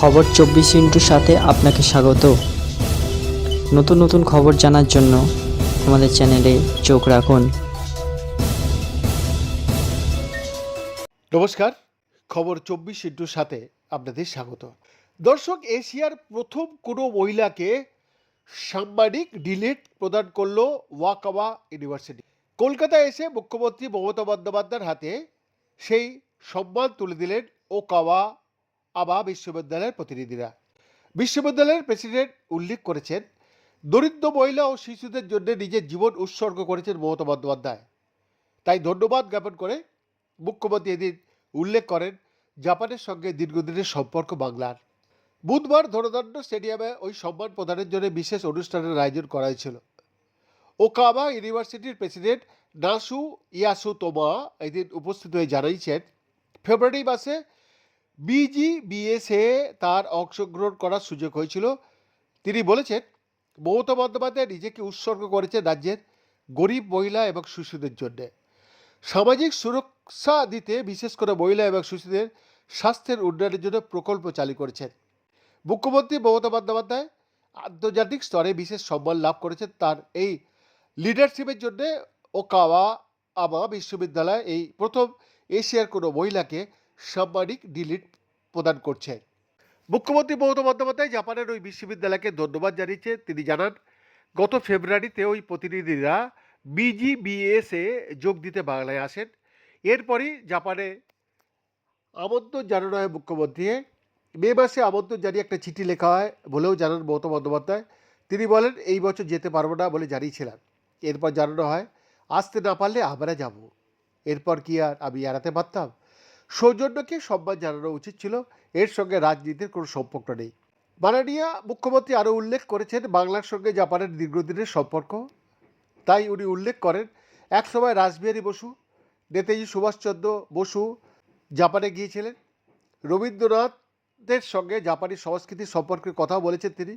খবর চব্বিশ ইন্টুর সাথে আপনাকে স্বাগত। নতুন নতুন খবর জানার জন্য আমাদের চ্যানেলে চোখ রাখুন। নমস্কার, খবর চব্বিশ ইন্টুর সাথে আপনাদের স্বাগত। দর্শক, এশিয়ার প্রথম কোনো মহিলাকে সাংবাদিক ডিলিট প্রদান করল ওয়াকাওয়া ইউনিভার্সিটি। কলকাতায় এসে মুখ্যমন্ত্রী মমতা বন্দ্যোপাধ্যায়ের হাতে সেই সম্মান তুলে দিলেন ওকাওয়া আবা বিশ্ববিদ্যালয়ের প্রতিনিধিরা। বিশ্ববিদ্যালয়ের প্রেসিডেন্ট উল্লেখ করেছেন, দরিদ্র মহিলা ও শিশুদের জন্য নিজের জীবন উৎসর্গ করেছেন মমতা বন্দ্যোপাধ্যায়। তাই ধন্যবাদ জ্ঞাপন করে মুখ্যমন্ত্রী এদিন উল্লেখ করেন, জাপানের সঙ্গে দীর্ঘদিনের সম্পর্ক বাংলার। বুধবার ধনদণ্ড স্টেডিয়ামে ওই সম্মান প্রদানের জন্য বিশেষ অনুষ্ঠানের আয়োজন করা হয়েছিল। ওকামা ইউনিভার্সিটির প্রেসিডেন্ট নাসু ইয়াসু তোমা এদিন উপস্থিত হয়ে জানিয়েছেন, ফেব্রুয়ারি মাসে বিজিবিএসে তার অংশগ্রহণ করার সুযোগ হয়েছিল। তিনি বলেছেন, মমতা বন্দ্যোপাধ্যায় নিজেকে উৎসর্গ করেছেন রাজ্যের গরিব মহিলা এবং শিশুদের জন্যে। সামাজিক সুরক্ষা দিতে বিশেষ করে মহিলা এবং শিশুদের স্বাস্থ্যের উন্নয়নের জন্য প্রকল্প চালু করেছেন। মুখ্যমন্ত্রী মমতা বন্দ্যোপাধ্যায় আন্তর্জাতিক স্তরে বিশেষ সম্মান লাভ করেছেন। তার এই লিডারশিপের জন্যে ওকাওয়া আবা বিশ্ববিদ্যালয় এই প্রথম এশিয়ার কোনো মহিলাকে সাম্মানিক ডিলিট প্রদান করছে। মুখ্যমন্ত্রী মমতা বন্দ্যোপাধ্যায় জাপানের ওই বিশ্ববিদ্যালয়কে ধন্যবাদ জানিয়েছে। তিনি জানান, গত ফেব্রুয়ারিতে ওই প্রতিনিধিরা বিজিবিএসে যোগ দিতে বাংলায় আসেন। এরপরই জাপানে আমন্ত্রণ জানানো হয় মুখ্যমন্ত্রী মে মাসে আমন্ত্রণ জানিয়ে একটা চিঠি লেখা হয় বলেও জানান মমতা বন্দ্যোপাধ্যায়। তিনি বলেন, এই বছর যেতে পারব না বলে জানিয়েছিলাম এরপর জানানো হয়, আসতে না পারলে আমরা যাব। এরপর কি আর আমি এড়াতে পারতাম? সৌজন্যকে সম্মান জানানো উচিত ছিল। এর সঙ্গে রাজনীতির কোনো সম্পর্ক নেই। মাননীয় মুখ্যমন্ত্রী আরও উল্লেখ করেছেন, বাংলার সঙ্গে জাপানের দীর্ঘদিনের সম্পর্ক। তাই উনি উল্লেখ করেন, একসময় রাসবিহারী বসু, নেতাজি সুভাষচন্দ্র বসু জাপানে গিয়েছিলেন। রবীন্দ্রনাথের সঙ্গে জাপানি সংস্কৃতির সম্পর্কে কথা বলেছেন তিনি।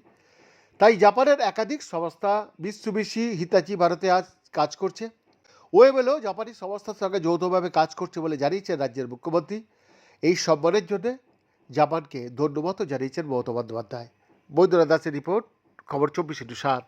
তাই জাপানের একাধিক সংস্থা, মিৎসুবিশি, হিতাচি ভারতে আজ কাজ করছে। ওয়েবেলও জাপানি সংস্থার সঙ্গে যৌথভাবে কাজ করছে বলে জানিয়েছেন রাজ্যের মুখ্যমন্ত্রী। এই সম্মানের জন্য জাপানকে ধন্যবাদও জানিয়েছেন মমতা বন্দ্যোপাধ্যায়। বৈদ্যনাথ দাসের রিপোর্ট, খবর চব্বিশ ইন্টু সাত।